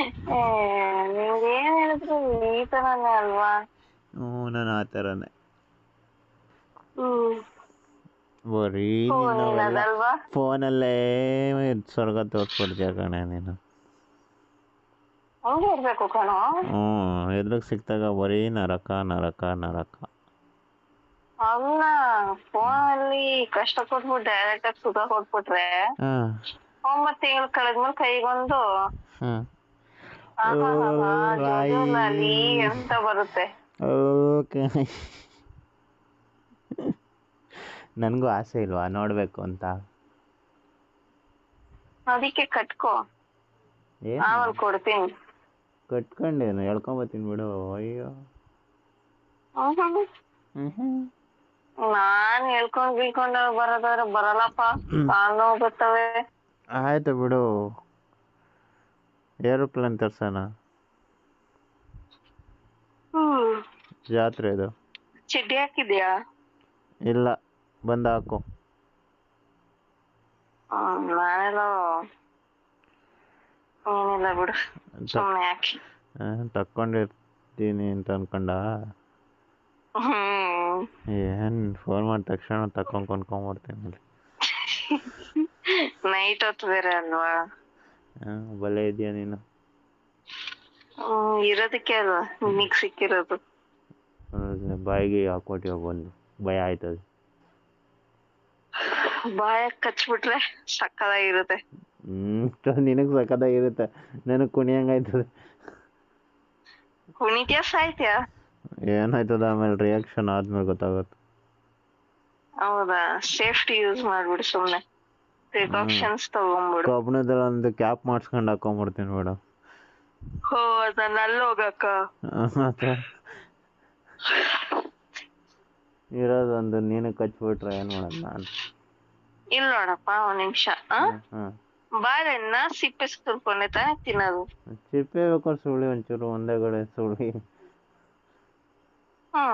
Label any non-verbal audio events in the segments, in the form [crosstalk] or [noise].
ಏನ್ ಹೇಳಿದ್ರು? ಈ ತರನೇ ಅಲ್ವಾ? ಹ್ಞೂ ನಾನು ಆ ಥರನೇ ಹ್ಮ್. ಬರೀ ನಿನ್ನ ನೀನ್ ಫೋನಲ್ಲೇ ಸ್ವರ್ಗ ತೋರಿಸ್ಬಿಡ್ತೀಯ ಕಣೆ ನೀನು. ಹಂಗೆ ಇರ್ಬೇಕು ಕಣೋ. ಹ್ಞೂ ಎದುರಿಗೆ ಸಿಕ್ತಾಗ ಬರೀ ನರಕ ನರಕ ನರಕ. ಅಲ್ಲ ಫೋನಲ್ಲಿ ಕಷ್ಟ ಕೊಟ್ಬಿಟ್ಟು ಡೈರೆಕ್ಟ್ ಆಗಿ ಸುಖ ಕೊಟ್ಬಿಟ್ರೆ ಹಾಂ. ಒಂಬತ್ತು ತಿಂಗಳು ಕಳೆದ್ಮೇಲೆ ಕೈಗೊಂದು ಹಾಂ ಅಂತ ಬರುತ್ತೆ? ಓಕೆ. ನನಗೂ ಆಸೆ ಇಲ್ವಾ? ನೋಡಬೇಕು ಅಂತ. ಅದಕ್ಕೆ ಕಟ್ಕೋ. ಆಮೇಲೆ ಕೊಡ್ತೀನಿ. ಕಟ್ಕೊಂಡೇನು? ಹೇಳ್ಕೊಂಬತ್ತೀನಿ ಬಿಡು. ಅಯ್ಯೋ. ನಾನ್ ಹೇಳ್ಕೊಂಡ್ ಬೀಳ್ಕೊಂಡ ಬರೋದಾದ್ರೆ ಬರಲ್ಲಪ್ಪ. ಕಾಲ್ ನೋವು ಬರ್ತವೆ. ಆಯ್ತು ಬಿಡು. ಏರೋಪ್ಲೇನ್ ತರ್ಸೋಣ. ಜಾತ್ರೆ ಇದು. ಚಡ್ಡಿ ಹಾಕಿದ್ಯಾ? ಇಲ್ಲ ಬಂದು ಹಾಕು. ನಾನೆಲ್ಲ ಏನಿಲ್ಲ ಬಿಡು ಸುಮ್ಮನೆ ಹಾಕಿ. ತಕ್ಕೊಂಡಿರ್ತೀನಿ ಅಂತ ಅನ್ಕೊಂಡ? ಏನ್ ಫೋನ್ ಮಾಡಿದ ತಕ್ಷಣ ತಕೊಂಡ್ ಕೊಂಡ್ಕೊಂಡ್ಬಿಡ್ತೀನಿ ನೈಟ್ [laughs] ಹೊತ್ತು ಬೇರೆ ಅಲ್ವಾ? ಬಲೆ ಇದೆಯಾ ನೀನು? ಇರೋದಕ್ಕೆ ಅಲ್ವಾ ನಿಮಗೆ ಸಿಕ್ಕಿರೋದು. ಬಾಯಿಗೆ ಹಾಕೊಟ್ಟಿವ ಬಂದು ಭಯ ಆಯ್ತದೆ ಬಾಯ ಕಚ್ಬಿಟ್ರೆ ಸಕ್ಕದಾಗಿರುತ್ತೆ ಹ್ಮ್ ನಿನಗ್ ಸಖತ್ತಾಗಿರುತ್ತೆ ನನಗೆ ಕುಣಿಯಂಗಾಯ್ತದೆ. ಕುಣಿತ್ಯಾ ಸಾಯ್ತ್ಯಾ? ಏನಾಯ್ತದ ಆಮೇಲೆ ರಿಯಾಕ್ಷನ್ ಆದ್ಮೇಲೆ ಗೊತ್ತಾಗುತ್ತೆ. ಹೌದಾ ಸೇಫ್ಟಿ ಯೂಸ್ ಮಾಡ್ಬಿಡಿ ಸುಮ್ನೆ. ಪ್ರಿಕಾಷನ್ಸ್ ತಗೊಂಬಿಡು ಕಬ್ಬಣದಲ್ಲಿ ಒಂದು ಕ್ಯಾಪ್ ಮಾಡಿಸ್ಕೊಂಡು ಹಾಕೊಂಡ್ಬಿಡ್ತೀನಿ ಮೇಡಮ್ ಹೋ ಅದನ್ನ ಅಲ್ಲಿ ಹೋಗಕ್ಕ [laughs] ಇರೋದು ಒಂದು ನೀನು ಕಚ್ಬಿಟ್ರೆ ಏನ್ ಮಾಡೋದು ನಾನು? ಇಲ್ಲ ನೋಡಪ್ಪ ಒಂದ್ ನಿಮಿಷ ಬಾಳೆಹಣ್ಣ ಸಿಪ್ಪೆ ಸುರ್ಕೊಂಡೆ ತಾನೇ ತಿನ್ನೋದು. ಸಿಪ್ಪೆ ಬೇಕಾದ್ರೆ ಸುಳಿ ಒಂಚೂರು ಒಂದೇ ಕಡೆ ಸುಳಿ. ಹಾ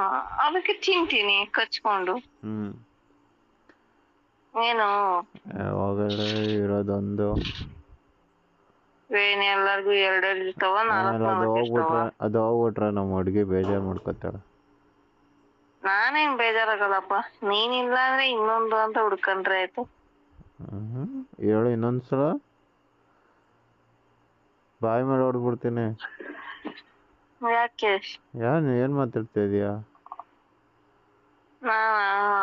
ಅದಕ್ಕೆ ತಿಂತೀನಿ ಕಚ್ಕೊಂಡು. ಹ್ಮ್. ಏನು? ಯಾವಾಗಲೇ ಇರೋದೊಂದು. ಏನ್ ಎಲ್ಲಾರ್ಗು ಎರಡೆರಡು ಇರ್ತಾವ ನಾಲ್ಕು ಆಮೇಲೆ ಅದು ನಾಲ್ಕು ಇರ್ತಾವ? ಹೋಗ್ಬಿಟ್ರೆ ಅದು ಹೋಗ್ಬಿಟ್ರೆ ನಮ್ಮ ಹುಡುಗಿ ಬೇಜಾರು ಮಾಡ್ಕೊತಾಳೆ. ನಾನೇನ್ ಬೇಜಾರಾಗಲ್ಲಪ್ಪ ನೀನಿಲ್ಲ ಅಂದ್ರೆ ಇನ್ನೊಂದು ಅಂತ ಹುಡ್ಕೊಂಡ್ರೆ ಆಯ್ತು. ಹ್ಮ್. ಹೇಳು ಇನ್ನೊಂದ್ಸಲ. ಬಾಯಿ ಮೇಲೆ ಹೊಡ್ಬಿಡ್ತೀನಿ ಯಾಕೆ? ಯಾರು ಏನು ಮಾತಾಡ್ತಾ ಇದೀಯಾ? ನಾ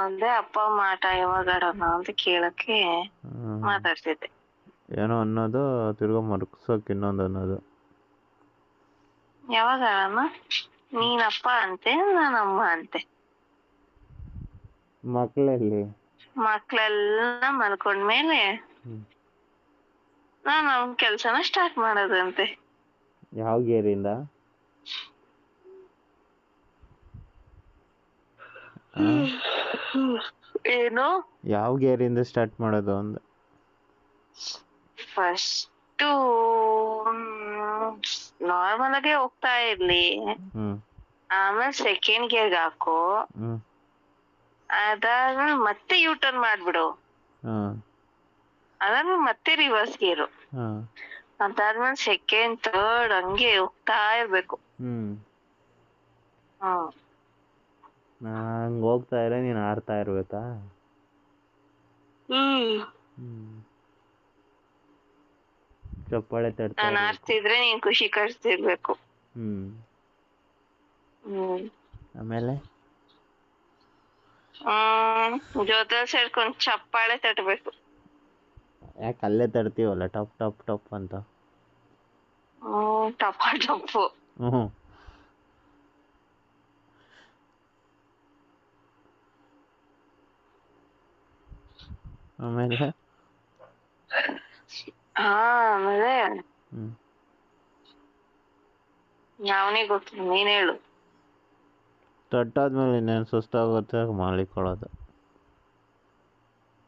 ಅದೇ ಅಪ್ಪ ಮಾಟ ಯಾವಾಗ ಆಡೋಣ ಅಂತ ಕೇಳಕ್ಕೆ. ಮಾತಾಡ್ತಿದ್ದೆ. ಏನೋ ಅನ್ನೋದು ತಿರ್ಗಾ ಮರ್ಕ್ಸೋಕ್ ಇನ್ನೊಂದು ಅನ್ನೋದು. ಯಾವಾಗ ಆಡೋಣ ನೀನಪ್ಪ ಅಂತೆ ನಾನಮ್ಮ ಅಂತೆ. ಮಕ್ಕಳಲ್ಲಿ ಮಕ್ಕಳೆಲ್ಲ ಮಲ್ಕೊಂಡ್ಮೇಲೆ. ನಾನು ಅವ್ನ ಕೆಲ್ಸನ ಸ್ಟಾರ್ಟ್ ಮಾಡೋದಂತೆ. ಯಾವ ಗೇರಿಂದ ಏನು? ಯಾವ ಗೇರ್ ಇಂದ ಸ್ಟಾರ್ಟ್ ಮಾಡೋದು ಅಂದ? ಫಸ್ಟ್ ನಾರ್ಮಲ್ ಆಗಿ ಹೋಗ್ತಾ ಇರ್ಲಿ. ಹ್ಮ್. ಆಮೇಲೆ ಸೆಕೆಂಡ್ ಗೇರ್ ಹಾಕು. ಅದಾದ್ಮೇಲೆ ಮತ್ತೆ ಯೂ ಟರ್ನ್ ಮಾಡ್ಬಿಡು ಅದಾದ ಅದಾದ್ಮೇಲೆ ಮತ್ತೆ ರಿವರ್ಸ್ ಗೇರು. ಅದಾದ್ಮೇಲೆ ಸೆಕೆಂಡ್ ಥರ್ಡ್ ಹಂಗೆ ಹೋಗ್ತಾ ಇರ್ಬೇಕು. ಹ್ಮ್. ನಾನು ಹೋಗ್ತಾ ಇರೋ ನೀನು ಆಡ್ತಾ ಇರ್ಬೇಕಾ ಹ್ಮ್. ಹ್ಮ್. ಚಪ್ಪಾಳೆ ತಡ್ತಾ ನಾನು. ಆಡ್ತಿದ್ರೆ ನೀನ್ ಖುಷಿ ಕಟ್ತಿರ್ಬೇಕು ಹ್ಮ್. ಹ್ಮ್. ಆಮೇಲೆ? ಹ್ಮ್ ಜೊತೆ ಸೇರ್ಕೊಂಡ್ ಚಪ್ಪಾಳೆ ತಟ್ಬೇಕು ಯಾಕೆ ಅಲ್ಲೇ ತಡ್ತೀವಲ್ಲ? ಟಪ್ ಟಪ್ ಟಪ್ ಅಂತ. ಹ್ಮ್ ಟಪ ಟಪ್ಪು. ಹ್ಞೂ ಆಮೇಲೆ? ಹಾ ಆಮೇಲೆ ಹ್ಞೂ ಯಾವನಿಗೆ ಗೊತ್ತು? ನೀನ್ ಹೇಳು. ತಟ್ಟಾದ್ಮೇಲೆ ಇನ್ನೇನು ಸುಸ್ತಾಗುತ್ತೆ ಮಾಡಿಕೊಳ್ಳೋದು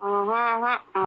ಹ್ಮ್ ಹ್ಮ್ ಹ್ಮ್.